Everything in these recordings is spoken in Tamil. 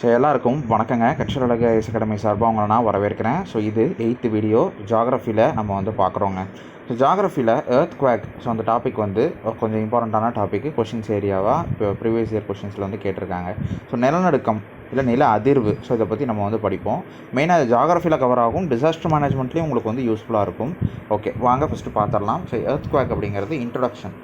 ஸோ எல்லாருக்கும் வணக்கங்க. கட்சியலக ஐஸ் அகாடமி சார்பாக உங்களை நான் வரவேற்கிறேன். ஸோ இது எயித்து வீடியோ ஜாகிரஃபியில் நம்ம வந்து பார்க்குறோங்க. ஸோ ஜாகிரஃபியில் எர்த் குவாக் ஸோ அந்த டாபிக் வந்து கொஞ்சம் இம்பார்ட்டண்ட்டான டாபிக் கொஷின்ஸ் ஏரியாவாக இப்போ ப்ரீவியஸ் இயர் கொஷின்ஸில் வந்து கேட்டிருக்காங்க. ஸோ நிலநடுக்கம் இல்லை நில அதிர்வு. ஸோ இதை பற்றி நம்ம வந்து படிப்போம். மெயினாக ஜாகிரஃபியில் கவர் ஆகும். டிசாஸ்டர் மேனேஜ்மெண்ட்லேயும் உங்களுக்கு வந்து யூஸ்ஃபுல்லாக இருக்கும். ஓகே வாங்க ஃபஸ்ட்டு பார்த்துடலாம். ஸோ எர்த் குவாக் அப்படிங்கிறது introduction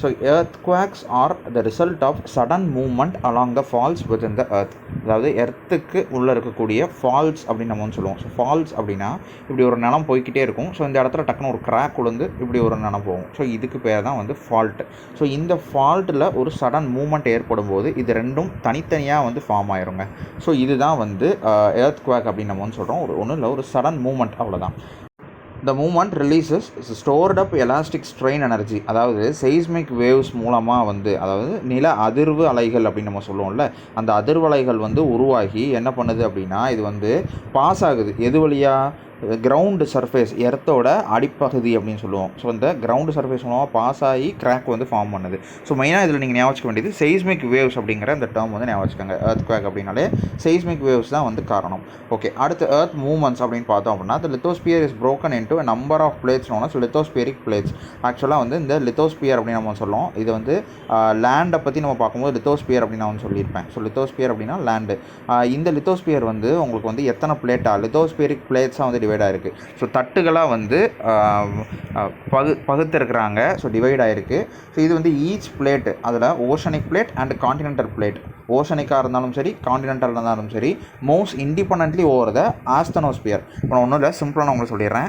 so earthquakes are the result of sudden movement along the faults within the earth அதாவது எர்த்துக்கு உள்ளே இருக்கக்கூடிய ஃபால்ஸ் அப்படின்னு நம்ம வந்து சொல்லுவோம். ஸோ ஃபால்ஸ் அப்படின்னா இப்படி ஒரு நிலம் போய்க்கிட்டே இருக்கும். ஸோ இந்த இடத்துல டக்குன்னு ஒரு கிராக் விழுந்து இப்படி ஒரு நிலம் போகும். ஸோ இதுக்கு பேர் தான் வந்து ஃபால்ட் ஸோ இந்த ஃபால்ட்டில் ஒரு சடன் மூமெண்ட் ஏற்படும் போது இது ரெண்டும் தனித்தனியாக வந்து ஃபார்ம் ஆயிருங்க. ஸோ இதுதான் வந்து எர்த் குவாக் அப்படின்னு நம்ம வந்து சொல்கிறோம் ஒரு ஒன்றும் இல்லை ஒரு சடன் மூவ்மெண்ட் அவ்வளோதான் the movement releases stored up elastic strain energy அதாவது seismic வேவ்ஸ் மூலமாக வந்து அதாவது நில அதிர்வு அலைகள் அப்படின்னு நம்ம சொல்லுவோம்ல அந்த அதிர்வலைகள் வந்து உருவாகி என்ன பண்ணுது அப்படின்னா இது வந்து பாஸ் ஆகுது. எது வழியாக கிரவுண்டு சர்ஃபேஸ் எர்த்தோட அடிப்பகுதி அப்படின்னு சொல்லுவோம். ஸோ இந்த கிரவுண்டு சர்ஃபேஸ் மூலமாக பாஸ் ஆகி கிராக் வந்து ஃபார்ம் பண்ணுது. ஸோ மெயினாக இதில் நீங்கள் ஞாபகம் வேண்டியது seismic வேவ்ஸ் அப்படிங்கிற அந்த டேர்ம் வந்து ஞாபகம் வச்சுக்கோங்க. Earth அப்படின்னாலே seismic வேவ்ஸ் தான் வந்து காரணம். ஓகே அடுத்து எர்த் மூவ்மெண்ட்ஸ் அப்படின்னு பார்த்தோம் அப்படின்னா இந்த lithosphere is broken into number of of so lithospheric plates ஆக்சுவலாக வந்து இந்த லித்தோஸ்பியர் அப்படின்னு நம்ம சொல்லுவோம். இது வந்து லேண்டை பற்றி நம்ம பார்க்கும்போது லித்தோஸ்பியர் அப்படின்னு நான் வந்து சொல்லியிருப்பேன். ஸோ லித்தோஸ்பியர் அப்படின்னா லேண்டு இந்த லித்தோஸ்பியர் வந்து உங்களுக்கு வந்து எத்தனை பிளேட்டாக லித்தோஸ்பியரிக் பிளேட்ஸாக வந்து டிவைட் ஆகிருக்கு ஸோ தட்டுகளாக வந்து பகு பகுத்திருக்கிறாங்க. ஸோ டிவைட் ஆகிருக்கு ஸோ இது வந்து ஈச் பிளேட்டு அதில் oceanic plate and continental plate ஓஷனிக்காக இருந்தாலும் சரி காண்டினென்டல் இருந்தாலும் சரி most independently over the asthenosphere இப்போ ஒன்றும் இல்லை சிம்பிளாக நான் உங்களுக்கு சொல்லிடுறேன்.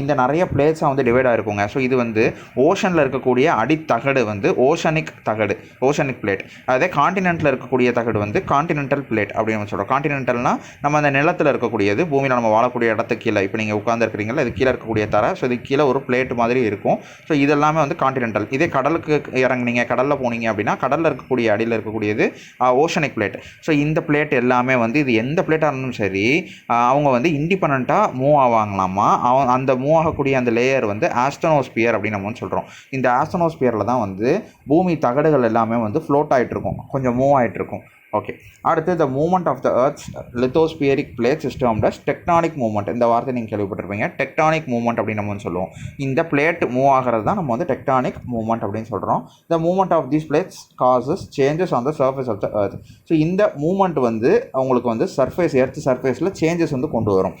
இந்த நிறைய பிளேட்ஸாக வந்து டிவைட் ஆகிருக்குங்க ஸோ இது வந்து ஓஷனில் இருக்கக்கூடிய அடித்தகடு வந்து ஓஷனிக் தகடு ஓஷனிக் பிளேட் அதே காண்டினென்ட்டில் இருக்கக்கூடிய தகடு வந்து காண்டினென்டல் பிளேட் அப்படின்னு நம்ம சொல்கிறோம் காண்டினென்டல்னால் நம்ம அந்த நிலத்தில் இருக்கக்கூடியது பூமியில் நம்ம வாழக்கூடிய இடத்துக்கு கீழே. இப்போ நீங்கள் உட்காந்துருக்கிறீங்களா இது கீழே இருக்கக்கூடிய தரை. ஸோ இது கீழே ஒரு பிளேட் மாதிரி இருக்கும். ஸோ இதெல்லாமே வந்து காண்டினென்டல் இதே கடலுக்கு இறங்குனீங்க கடலில் போனீங்க அப்படின்னா கடலில் இருக்கக்கூடிய அடியில் இருக்கக்கூடியது ஓஷனிக் பிளேட் ஸோ இந்த பிளேட் எல்லாமே வந்து இது எந்த பிளேட்டாக இருந்தாலும் சரி அவங்க வந்து இண்டிபெண்ட்டாக மூவ் ஆவாங்களாமா? அவன் அந்த மூவ் ஆகக்கூடிய அந்த லேயர் வந்து ஆஸ்டனோஸ்பியர் அப்படின்னு நம்ம சொல்கிறோம் இந்த ஆஸ்டனோஸ்பியரில் தான் வந்து பூமி தகடுகள் எல்லாமே வந்து ஃப்ளோட் ஆகிட்டு இருக்கும் கொஞ்சம் மூவ் ஆகிட்டு இருக்கும் ஓகே அடுத்து the movement of the earth's lithospheric plate system does tectonic movement இந்த வார்த்தை நீங்கள் கேள்விப்பட்டிருப்பீங்க. டெக்டானிக் மூமெண்ட் அப்படின்னு நம்ம சொல்லுவோம். இந்த பிளேட் மூவ் ஆகிறது தான் நம்ம வந்து டெக்டானிக் மூவ்மெண்ட் அப்படின்னு சொல்கிறோம் the movement of these plates causes changes on the surface of the earth so இந்த மூமெண்ட் வந்து அவங்களுக்கு வந்து சர்ஃபேஸ் எர்த் சர்ஃபேஸில் சேஞ்சஸ் வந்து கொண்டு வரும்.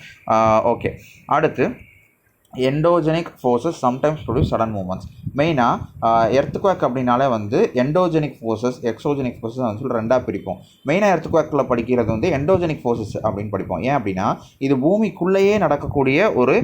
ஓகே அடுத்து endogenic forces sometimes produce sudden movements மெயினாக எர்த்துக்வாக் அப்படின்னாலே வந்து எண்டோஜெனிக் ஃபோர்ஸஸ் எக்ஸோஜெனிக் ஃபோர்ஸஸ் வந்து சொல்லி ரெண்டாக பிரிப்போம். மெயினாக எர்த்துக்வாக்கில் படிக்கிறது வந்து எண்டோஜெனிக் ஃபோர்ஸஸ் அப்படின்னு படிப்போம். ஏன் அப்படின்னா இது பூமிக்குள்ளேயே நடக்கக்கூடிய ஒரு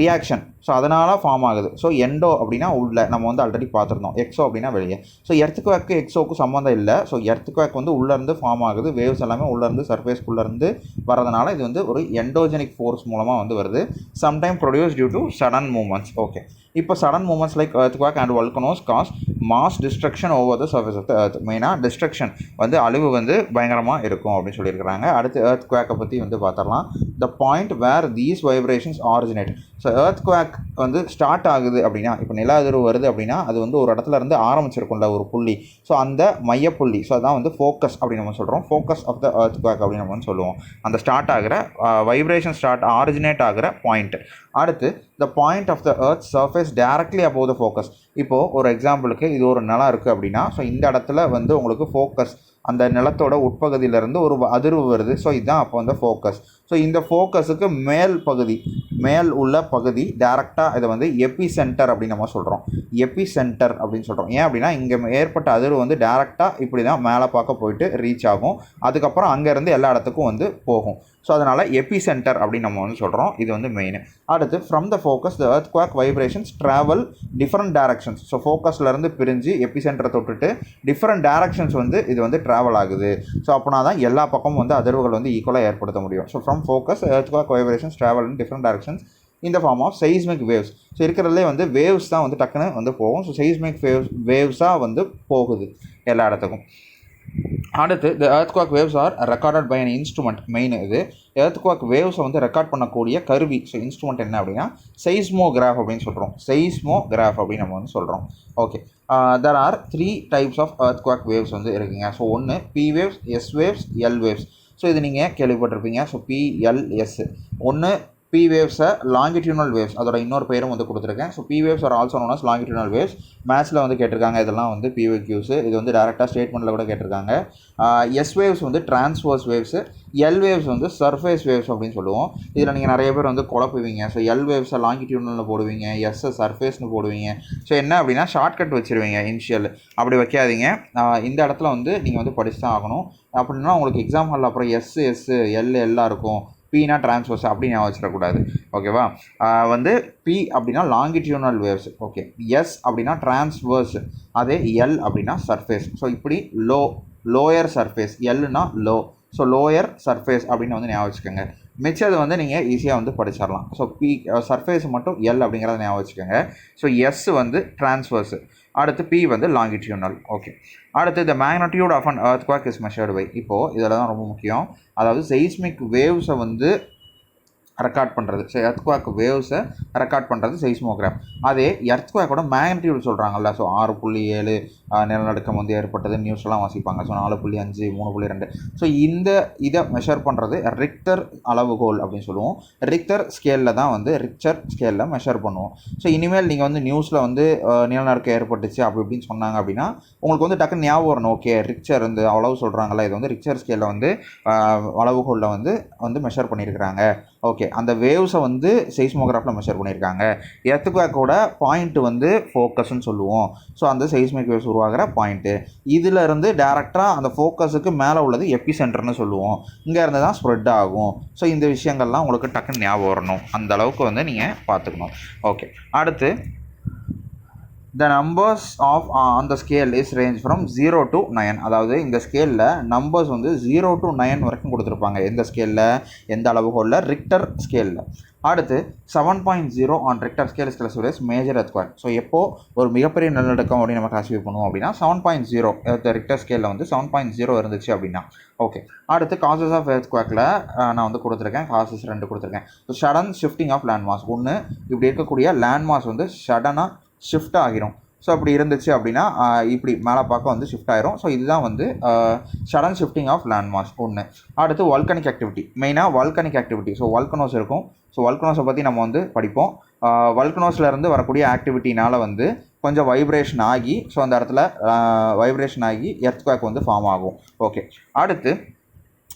ரியாக்ஷன் ஸோ அதனால் ஃபார்ம் ஆகுது. ஸோ எண்டோ அப்படின்னா உள்ளே நம்ம வந்து ஆல்ரெடி பார்த்துருந்தோம். எக்ஸோ அப்படின்னா வெளியே. ஸோ எர்த்துக்வாக்கு எக்ஸோக்கு சம்மந்தம் இல்லை. ஸோ எர்த்துக்வாக் வந்து உள்ளேருந்து ஃபார்ம் ஆகுது. வேவ்ஸ் எல்லாமே உள்ளேருந்து சர்ஃபேஸ்க்குள்ளேருந்து வரதுனால இது வந்து ஒரு எண்டோஜெனிக் ஃபோர்ஸ் மூலமாக வந்து வருது. Sometime produce due to sudden movements okay இப்போ sudden movements like earthquake and volcanoes cause mass destruction over the surface of the earth மெயினாக டிஸ்ட்ரக்ஷன் வந்து அழிவு வந்து பயங்கரமாக இருக்கும் அப்படின்னு சொல்லியிருக்கிறாங்க. அடுத்து earthquake பற்றி வந்து பார்த்துடலாம். The point where these vibrations originate so earthquake வந்து ஸ்டார்ட் ஆகுது அப்படின்னா இப்போ நில அதிர்வு வருது அப்படின்னா அது வந்து ஒரு இடத்துல இருந்து ஆரம்பிச்சிருக்கும்ல ஒரு புள்ளி. ஸோ அந்த மையப்புள்ளி ஸோ அதான் வந்து ஃபோக்கஸ் அப்படின்னு நம்ம சொல்கிறோம் focus of the earthquake அப்படின்னு நம்ம வந்து சொல்லுவோம். அந்த ஸ்டார்ட் ஆகிற வைப்ரேஷன் ஸ்டார்ட் ஆரிஜினேட் ஆகிற பாயிண்ட் அடுத்து the point of the earth surface surface directly above the focus இப்போது ஒரு எக்ஸாம்பிளுக்கு இது ஒரு நிலம் இருக்குது அப்படின்னா ஸோ இந்த இடத்துல வந்து உங்களுக்கு ஃபோக்கஸ் அந்த நிலத்தோட உட்பகுதியிலேருந்து ஒரு அதிர்வு வருது. ஸோ இதுதான் அப்போ வந்து ஃபோக்கஸ் ஸோ இந்த ஃபோக்கஸுக்கு மேல் பகுதி மேல் உள்ள பகுதி டேரெக்டாக இதை வந்து எபி சென்டர் அப்படின்னு நம்ம சொல்கிறோம் எபி சென்டர் அப்படின்னு சொல்கிறோம் ஏன் அப்படின்னா இங்கே ஏற்பட்ட அதிர்வு வந்து டேரெக்டாக இப்படி தான் மேலே பார்க்க போயிட்டு ரீச் ஆகும். அதுக்கப்புறம் அங்கேருந்து எல்லா இடத்துக்கும் வந்து போகும். ஸோ அதனால் எபி சென்டர் அப்படின்னு நம்ம வந்து சொல்கிறோம் இது வந்து மெயின் அடுத்து from the focus the earthquake vibrations travel different directions so ஃபோக்கஸ்லேருந்து பிரிஞ்சு எப்பி சென்டரை தொட்டுட்டு டிஃப்ரெண்ட் டேரக்ஷன்ஸ் வந்து இது வந்து ட்ராவல் ஆகுது. ஸோ அப்படின்னா தான் எல்லா பக்கமும் வந்து அதிர்வுகள் வந்து ஈக்குவலாக ஏற்படுத்த முடியும். So from focus earthquake vibrations travel in different directions இந்த form of seismic waves so இருக்கிறதுலே வந்து வேவ்ஸ் தான் வந்து டக்குன்னு வந்து போகும். ஸோ seismic வேவ்ஸ் வேவ்ஸாக வந்து போகுது எல்லா இடத்துக்கும். அடுத்து the earthquake waves are recorded by an instrument main இது earthquake வேவ்ஸை வந்து ரெக்கார்ட் பண்ணக்கூடிய கருவி. ஸோ இன்ஸ்ட்ருமெண்ட் என்ன அப்படின்னா seismograph அப்படின்னு சொல்கிறோம் seismograph அப்படின்னு நம்ம வந்து சொல்கிறோம் okay there are three types of earthquake waves வந்து இருக்குங்க. ஸோ ஒன்று P waves S waves L waves so இது நீங்கள் கேள்விப்பட்டிருப்பீங்க. ஸோ பிஎல்எஸ் ஒன்று பி வேவ்ஸை லாங்கிடியூனல் வேவ்ஸ் அதோட இன்னொரு பேரும் வந்து கொடுத்துருக்கேன். So P waves are also known as longitudinal waves மேத்ஸில் வந்து கேட்டிருக்காங்க இதெல்லாம் வந்து பிவிக்யூஸ் இது வந்து டேரெக்டாக ஸ்டேட்மெண்ட்டில் கூட கேட்டிருக்காங்க. எஸ் வேவ்ஸ் வந்து டிரான்ஸ்வர்ஸ் வேவ்ஸு எல் வேவ்ஸ் வந்து சர்ஃபேஸ் வேவ்ஸ் அப்படின்னு சொல்லுவோம். இதில் நீங்கள் நிறைய பேர் வந்து குழப்புவீங்க. ஸோ எல் வேவ்ஸை லாங்கிடியூனல் போடுவீங்க எஸ்ஸை சர்ஃபேஸ்னு போடுவீங்க. ஸோ என்ன அப்படின்னா ஷார்ட்கட் வச்சுருவீங்க இனிஷியல் அப்படி வைக்காதீங்க. இந்த இடத்துல வந்து நீங்கள் வந்து படிச்சு தான் ஆகணும். அப்படின்னா உங்களுக்கு எக்ஸாம் ஹாலில் அப்புறம் எஸ் எஸ் எல் எல்லாம் இருக்கும். பீனா டிரான்ஸ்வர்ஸ் அப்படின்னு ஞாபகம் வச்சிடக்கூடாது. ஓகேவா வந்து பி அப்படின்னா லாங்கிடியூனல் வேவ்ஸ் ஓகே எஸ் அப்படின்னா டிரான்ஸ்வர்ஸ் அதே எல் அப்படின்னா சர்ஃபேஸ் ஸோ இப்படி லோ லோயர் சர்ஃபேஸ் எல்னா லோ ஸோ லோயர் சர்ஃபேஸ் அப்படின்னு வந்து ஞாபகம் வச்சுக்கோங்க. மிச்சது வந்து நீங்கள் ஈஸியாக வந்து படிச்சிடலாம். ஸோ பி சர்ஃபேஸ் மட்டும் எல் அப்படிங்கிறத ஞாபகம் வச்சுக்கோங்க. ஸோ எஸ் வந்து டிரான்ஸ்வர்ஸு அடுத்து பி வந்து லாங்கிடியூனல் ஓகே அடுத்து the magnitude of an earthquake is measured by இப்போது இதில் தான் ரொம்ப முக்கியம். அதாவது செய்ஸ்மிக் வேவ்ஸை வந்து ரெக்கார்ட் பண்ணுறது ஸோ எர்த்குவாக் வேவ்ஸை ரெக்கார்ட் பண்ணுறது செய்ஸ்மோகிராஃப் அதே எர்த்குவாக்கோட மேக்னிடியூட் சொல்கிறாங்கல்ல ஸோ ஆறு புள்ளி ஏழு நிலநடுக்கம் வந்து ஏற்பட்டது. நியூஸ்லாம் வாசிப்பாங்க. ஸோ நாலு புள்ளி அஞ்சு மூணு புள்ளி ரெண்டு. ஸோ இந்த இதை மெஷர் பண்ணுறது ரிக்டர் அளவுகோல் அப்படின்னு சொல்லுவோம். ரிக்டர் ஸ்கேலில் தான் வந்து ரிக்டர் ஸ்கேலில் மெஷர் பண்ணுவோம். ஸோ இனிமேல் நீங்கள் வந்து நியூஸில் வந்து நிலநடுக்கம் ஏற்பட்டுச்சு அப்படி இப்படின்னு சொன்னாங்க அப்படின்னா உங்களுக்கு வந்து டக்குன்னு ஞாபகம் வரணும். ஓகே ரிக்சர் வந்து அளவு சொல்கிறாங்களா இது வந்து ரிக்சர் ஸ்கேலில் வந்து அளவுகோலில் வந்து வந்து மெஷர் பண்ணியிருக்கிறாங்க. ஓகே அந்த வேவ்ஸை வந்து செய்ஸ்மோகிராஃபில் மெஷர் பண்ணியிருக்காங்க. எர்த்குவேக்கோட பாயிண்ட் வந்து ஃபோக்கஸ்ன்னு சொல்லுவோம். ஸோ அந்த செய்ஸ்மிக் வேவ்ஸ் உருவாகிற பாயிண்ட்டு இதில் இருந்து டேரெக்டாக அந்த ஃபோக்கஸுக்கு மேலே உள்ளது எப்பி சென்டர்னு சொல்லுவோம். இங்கேருந்து தான் ஸ்ப்ரெட் ஆகும். ஸோ இந்த விஷயங்கள்லாம் உங்களுக்கு டக்குன்னு ஞாபகம் வரணும். அந்த அளவுக்கு வந்து நீங்கள் பார்த்துக்கணும். ஓகே அடுத்து த நம்பர்ஸ் ஆஃப் அந்த scale is range from zero to nine அதாவது இந்த ஸ்கேலில் நம்பர்ஸ் வந்து ஜீரோ டு நயன் வரைக்கும் கொடுத்துருப்பாங்க. எந்த ஸ்கேலில் எந்த அளவுகோலில்? ரிக்டர் ஸ்கேலில் அடுத்து seven point zero on Richter scale is class major earthquake so எப்போ ஒரு மிகப்பெரிய நிலநடுக்கம் அப்படின்னு நம்ம கிளாஸிஃபை பண்ணுவோம் அப்படின்னா செவன் பாயிண்ட் ஜீரோ ரிக்டர் ஸ்கேலில் வந்து செவன் பாயிண்ட் ஜீரோ இருந்துச்சு அப்படின்னா. ஓகே அடுத்து காசஸ் ஆஃப் எர்த்குவாக்கில் நான் வந்து கொடுத்துருக்கேன். காசஸ் ரெண்டு கொடுத்துருக்கேன். So sudden shifting of land mass ஒன்று இப்படி இருக்கக்கூடிய லேண்ட் மாஸ் வந்து சடனாக ஷிஃப்ட் ஆகிரும். ஸோ அப்படி இருந்துச்சு அப்படின்னா இப்படி மேலே பார்க்க வந்து ஷிஃப்ட் ஆயிரும். ஸோ இதுதான் வந்து sudden shifting of land mass ஒன்று அடுத்து வால்கனிக் ஆக்டிவிட்டி மெயினாக வால்கனிக் ஆக்டிவிட்டி ஸோ வால்கனோஸ் இருக்கும். ஸோ வல்கனோஸை பற்றி நம்ம வந்து படிப்போம். வல்கனோஸ்லேருந்து இருந்து வரக்கூடிய ஆக்டிவிட்டினால் வந்து கொஞ்சம் வைப்ரேஷன் ஆகி ஸோ அந்த இடத்துல வைப்ரேஷன் ஆகி எர்த்குவாக் வந்து ஃபார்ம் ஆகும். ஓகே அடுத்து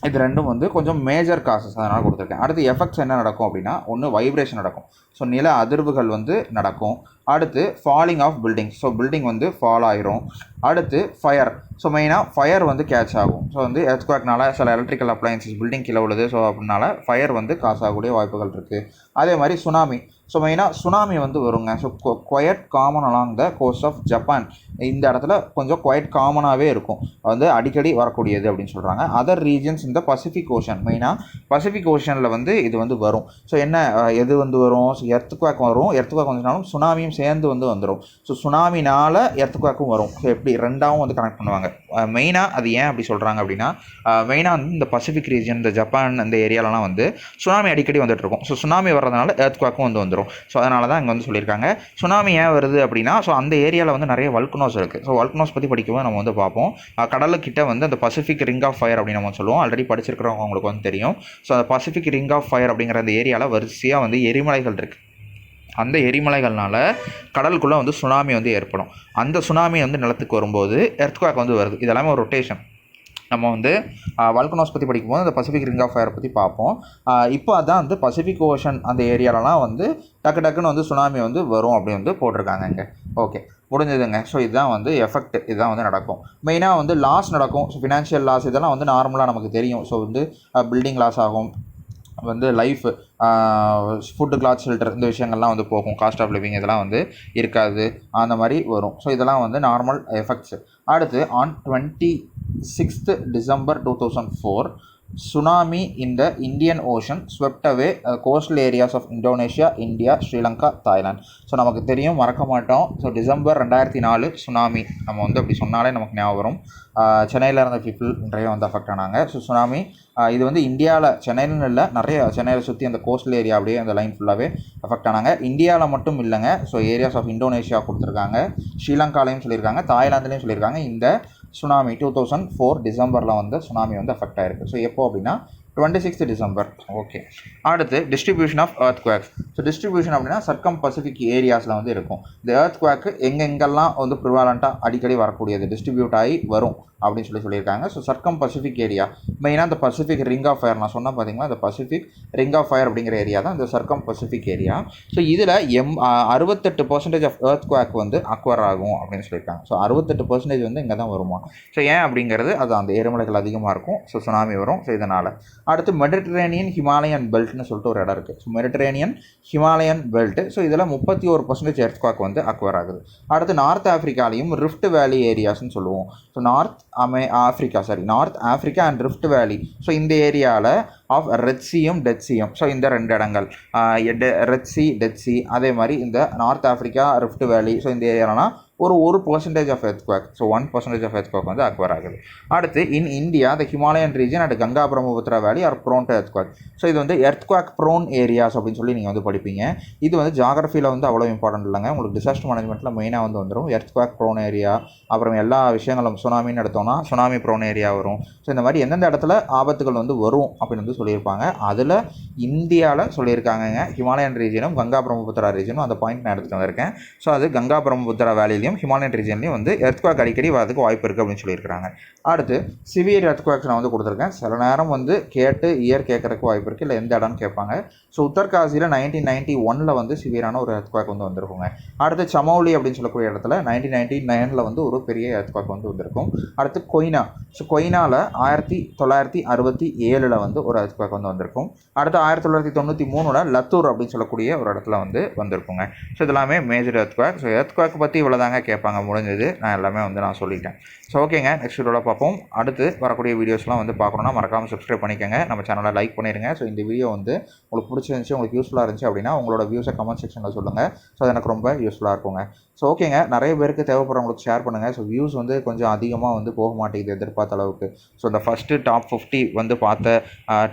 இது ரெண்டும் வந்து கொஞ்சம் மேஜர் காசஸ் அதனால் கொடுத்துருக்கேன். அடுத்து எஃபெக்ட்ஸ் என்ன நடக்கும் அப்படின்னா ஒன்று வைப்ரேஷன் நடக்கும். ஸோ நில அதிர்வுகள் வந்து நடக்கும். அடுத்து falling of building so building வந்து ஃபால் ஆயிரும். அடுத்து ஃபயர் ஸோ மெயினாக ஃபயர் வந்து கேட்ச் ஆகும். ஸோ வந்து எர்த்குவாக்னால சில எலக்ட்ரிக்கல் அப்ளையன்சஸ் பில்டிங் கீழே உள்ளது ஸோ அப்படினால ஃபயர் வந்து காசாகக்கூடிய வாய்ப்புகள் இருக்குது அதே மாதிரி சுனாமி ஸோ மெயினாக சுனாமி வந்து வருங்க. So quite common along the coast of Japan இந்த இடத்துல கொஞ்சம் குவயட் காமனாகவே இருக்கும். வந்து அடிக்கடி வரக்கூடியது அப்படின்னு சொல்கிறாங்க அதர் ரீஜன்ஸ் இந்த பசிபிக் ஓஷன் மெயினாக பசிபிக் ஓஷனில் வந்து இது வந்து வரும். ஸோ என்ன எது வந்து வரும்? ஸோ எர்த்துக்குவாக் வரும். எர்த்துக்குவாக் வந்துனாலும் சுனாமியும் சேர்ந்து வந்து வந்துடும் ஸோ சுனாமினால எர்த்துக்குவாக்கும் வரும். ஸோ எப்படி? ரெண்டாவும் வந்து கனெக்ட் பண்ணுவாங்க. மெயினாக அது ஏன் அப்படி சொல்கிறாங்க அப்படின்னா மெயினாக வந்து இந்த பசிபிக் ரீஜன் இந்த ஜப்பான் இந்த ஏரியாலலாம் வந்து சுனாமி அடிக்கடி வந்துட்டு இருக்கும். ஸோ சுனாமி வர்றதுனால ஏர்த்குவாக்கும் வந்து வந்துடும் ஸோ அதனால தான் இங்கே வந்து சொல்லியிருக்காங்க. சுனாமி ஏன் வருது அப்படின்னா ஸோ அந்த ஏரியாவில் வந்து நிறைய வல்கனோஸ் இருக்குது ஸோ வல்கனோஸ் பற்றி படிக்கும்போது நம்ம வந்து பார்ப்போம். கடலுக்கிட்ட வந்து அந்த பசிபிக் ரிங் ஆஃப் ஃபயர் அப்படின்னு நம்ம சொல்லுவோம். ஆல்ரெடி படிச்சிருக்கிறவங்க உங்களுக்கு வந்து தெரியும். ஸோ அந்த பசிபிக் ரிங் ஆஃப் ஃபயர் அப்படிங்கிற அந்த ஏரியாவில் வரிசையாக வந்து எரிமலைகள் இருக்குது அந்த எரிமலைகள்னால கடலுக்குள்ளே வந்து சுனாமி வந்து ஏற்படும். அந்த சுனாமி வந்து நிலத்துக்கு வரும்போது எர்த்குவாக் வந்து வருது. இதெல்லாமே ஒரு ரொட்டேஷன் நம்ம வந்து வல்கனோஸ் பற்றி படிக்கும்போது அந்த பசிபிக் ரிங் ஆஃப் ஃபயர் பற்றி பார்ப்போம். இப்போ அதான் வந்து பசிபிக் ஓஷன் அந்த ஏரியாலலாம் வந்து டக்கு டக்குன்னு வந்து சுனாமி வந்து வரும் அப்படின்னு வந்து போட்டிருக்காங்க இங்கே. ஓகே முடிஞ்சதுங்க. ஸோ இதுதான் வந்து எஃபெக்ட் இதுதான் வந்து நடக்கும். மெயினாக வந்து லாஸ் நடக்கும். ஸோ ஃபினான்ஷியல் லாஸ் இதெல்லாம் வந்து நார்மலாக நமக்கு தெரியும். ஸோ வந்து பில்டிங் லாஸ் ஆகும். வந்து லைஃப் ஃபுட்டு கிளாத் ஷெல்டர் இந்த விஷயங்கள்லாம் வந்து போகும். காஸ்ட் ஆஃப் லிவிங் இதெல்லாம் வந்து இருக்காது. அந்த மாதிரி வரும். ஸோ இதெல்லாம் வந்து நார்மல் எஃபெக்ட்ஸ் அடுத்து on twenty sixth December two thousand four tsunami in the Indian ocean swept away coastal areas of Indonesia India Sri Lanka Thailand so நமக்கு தெரியும் மறக்க மாட்டோம். ஸோ டிசம்பர் ரெண்டாயிரத்தி நாலு சுனாமி. நம்ம வந்து அப்படி சொன்னாலே நமக்கு ஞாபகம் வரும். Uh, சென்னையில் இருந்த பீப்புள் நிறைய வந்து அஃபெக்ட் ஆனாங்க. ஸோ சுனாமி uh, இது வந்து இந்தியாவில் சென்னையிலும் இல்லை நிறைய சென்னையில் சுற்றி அந்த கோஸ்டல் ஏரியா அப்படியே அந்த லைன் ஃபுல்லாகவே அஃபெக்ட் ஆனாங்க. இந்தியாவில் மட்டும் இல்லைங்க. ஸோ ஏரியாஸ் ஆஃப் இந்தோனேஷியா கொடுத்துருக்காங்க. ஸ்ரீலங்காலையும் சொல்லியிருக்காங்க. தாய்லாந்துலேயும் சொல்லியிருக்காங்க. இந்த சுனாமி டூ தௌசண்ட் ஃபோர் டிசம்பரில் வந்து சுனாமி வந்து அஃபெக்ட் ஆயிருக்கு. ஸோ எப்போ அப்படின்னா டுவெண்ட்டி சிக்ஸ்த் டிசம்பர் ஓகே அடுத்து distribution of earth quakes so distribution அப்படின்னா சர்க்கம் பசிபிக் ஏரியாஸில் வந்து இருக்கும். இந்த earth quake எங்கெங்கெல்லாம் வந்து ப்ரிவாலண்ட்டாக அடிக்கடி வரக்கூடியது? டிஸ்ட்ரிபியூட் ஆகி வரும் அப்படின்னு சொல்லி சொல்லியிருக்காங்க. ஸோ சர்க்கம் பசிபிக் ஏரியா மெயினாக இந்த பசிபிக் ரிங் ஆஃப் ஃபயர் நான் சொன்ன பார்த்தீங்கன்னா இந்த பசிபிக் ரிங் ஆஃப் ஃபயர் அப்படிங்கிற ஏரியா தான் இந்த சர்க்கம் பசிபிக் ஏரியா ஸோ இதில் எம் அறுபத்தெட்டு பர்சன்டேஜ் ஆஃப் earth quake வந்து அக்வர் ஆகும் அப்படின்னு சொல்லியிருக்காங்க. ஸோ அறுபத்தெட்டு பர்சன்டேஜ் வந்து இங்கே தான் வருமா? ஸோ ஏன் அப்படிங்கிறது அது அந்த எரிமலைகள் அதிகமாக இருக்கும். ஸோ சுனாமி வரும். ஸோ இதனால். அடுத்து மெடிட்ரேனியன் ஹிமாலயன் பெல்ட்னு சொல்லிட்டு ஒரு இடம் இருக்குது so Mediterranean Himalayan belt so இதில் முப்பத்தி ஒரு பர்சன்டேஜ் எர்த்குவாக் வந்து அக்வர் ஆகுது. அடுத்து நார்த் ஆஃப்ரிக்காலையும் ரிஃப்ட் வேலி ஏரியாஸ்னு சொல்லுவோம். So north Ame Africa sorry north Africa and rift valley so இந்த ஏரியாவில் ஆஃப் ரெட்சியும் டெட்சியும் ஸோ இந்த ரெண்டு இடங்கள். ரெட் சி அதே மாதிரி இந்த North Africa rift valley so இந்த ஏரியாலாம் ஒரு ஒரு percentage of earthquake so one percentage of earthquake வந்து அக்வர் ஆகுது அடுத்து in India the Himalayan region and Ganga Brahmaputra valley are prone to earthquake so இது வந்து எர்த்குவாக் ப்ரோன் ஏரியாஸ் அப்படின்னு சொல்லி நீங்கள் வந்து படிப்பீங்க. இது வந்து ஜாகிரஃபியில் வந்து அவ்வளோ இம்பார்ட்டன்ட் இல்லைங்க. உங்களுக்கு டிசாஸ்டர் மேனேஜ்மெண்ட்டில் மெயினாக வந்து வந்துடும் எர்த்குவாக் ப்ரோன் ஏரியா அப்புறம் எல்லா விஷயங்களும் சுனாமின்னு எடுத்தோம்னா சுனாமி ப்ரோன் ஏரியா வரும். ஸோ இந்த மாதிரி எந்தெந்த இடத்துல ஆபத்துகள் வந்து வரும் அப்படின்னு வந்து சொல்லியிருப்பாங்க. அதில் இந்தியாவில் சொல்லியிருக்காங்கங்க. ஹிமாலயன் ரீஜனும் கங்கா பிரம்மபுத்திரா ரீஜனும் அந்த பாயிண்ட் நான் எடுத்துகிட்டு வந்திருக்கேன். ஸோ அது கங்கா பிரம்மபுத்திரா வேலிலையும் ஹிமாலயன் ரீஜன்லையும் வந்து எர்த்குவாக் அடிக்கடி வரதுக்கு வாய்ப்பு இருக்குது அப்படின்னு சொல்லியிருக்காங்க அடுத்து சிவியர் எர்த்குவாக்ஸ் நான் வந்து கொடுத்துருக்கேன். சில நேரம் வந்து கேட்டு இயர் கேட்கறதுக்கு வாய்ப்பு இருக்குது இல்லை எந்த இடம்னு கேட்பாங்க. ஸோ உத்தர்காசியில் நைன்டீன் நைன்ட்டி ஒனில் வந்து சிவியரான ஒரு எர்த்குவாக் வந்து வந்திருக்குங்க. அடுத்து சமௌலி அப்படின்னு சொல்லக்கூடிய இடத்துல நைன்டீன் நைன்ட்டி நைனில் வந்து ஒரு பெரிய எர்த்குவாக் வந்து வந்திருக்கும். அடுத்து கொய்னா. ஸோ கொய்னாவில் ஆயிரத்தி தொள்ளாயிரத்தி அறுபத்தி ஏழில் வந்து ஒரு எர்த்குவாக் வந்து வந்திருக்கும். அடுத்து ஆயிரத்தி தொள்ளாயிரத்தி தொண்ணூற்றி மூணில் லத்தூர் அப்படின்னு சொல்லக்கூடிய ஒரு இடத்துல வந்து வந்திருக்குங்க. ஸோ இதெல்லாமே மேஜர் எர்த்குவாக் ஸோ எர்த்குவாக் பற்றி இவ்வளோதாங்க கேட்பாங்க முடிஞ்சது நான் எல்லாமே வந்து நான் சொல்லிட்டேன் ஸோ ஓகேங்க நெக்ஸ்ட் வீடியோவில் பார்ப்போம். அடுத்து வரக்கூடிய வீடியோஸ்லாம் வந்து பார்க்கணுன்னா மறக்காமல் சப்ஸ்கிரைப் பண்ணிக்கோங்க. நம்ம சேனலை லைக் பண்ணிடுங்க. ஸோ இந்த வீடியோ வந்து உங்களுக்கு பிடிச்சிருந்துச்சி உங்களுக்கு யூஸ்ஃபுல்லாக இருந்துச்சு அப்படின்னா உங்களோட வியூஸை கமெண்ட் செக்ஷனில் சொல்லுங்கள் ஸோ அது எனக்கு ரொம்ப யூஸ்ஃபுல்லாக இருக்குங்க. ஸோ ஓகேங்க நிறைய பேருக்கு தேவைப்படுறவங்களுக்கு ஷேர் பண்ணுங்கள் ஸோ வியூஸ் வந்து கொஞ்சம் அதிகமாக வந்து போக மாட்டேங்குது எதிர்பார்த்த அளவுக்கு. ஸோ இந்த ஃபஸ்ட்டு டாப் ஃபிஃப்டி வந்து பார்த்த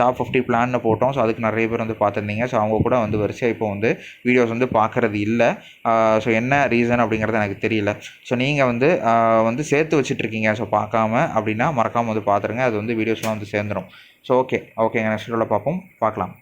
டாப் ஃபிஃப்டி பிளான்னு போட்டோம். ஸோ அதுக்கு நிறைய பேர் வந்து பார்த்துருந்தீங்க. ஸோ அவங்க கூட வந்து வரிசையாக இப்போ வந்து வீடியோஸ் வந்து பார்க்குறது இல்லை. ஸோ என்ன ரீசன் அப்படிங்கிறது எனக்கு தெரியும் தெரியல ஸோ நீங்கள் வந்து வந்து சேர்த்து வச்சுட்ருக்கீங்க. ஸோ பார்க்காம அப்படின்னா மறக்காமல் வந்து பார்த்துருங்க. அது வந்து வீடியோஸ்லாம் வந்து சேர்ந்துடும் ஸோ ஓகே ஓகேங்க நெக்ஸ்ட் வீடியோவில் பார்ப்போம். பார்க்கலாம்.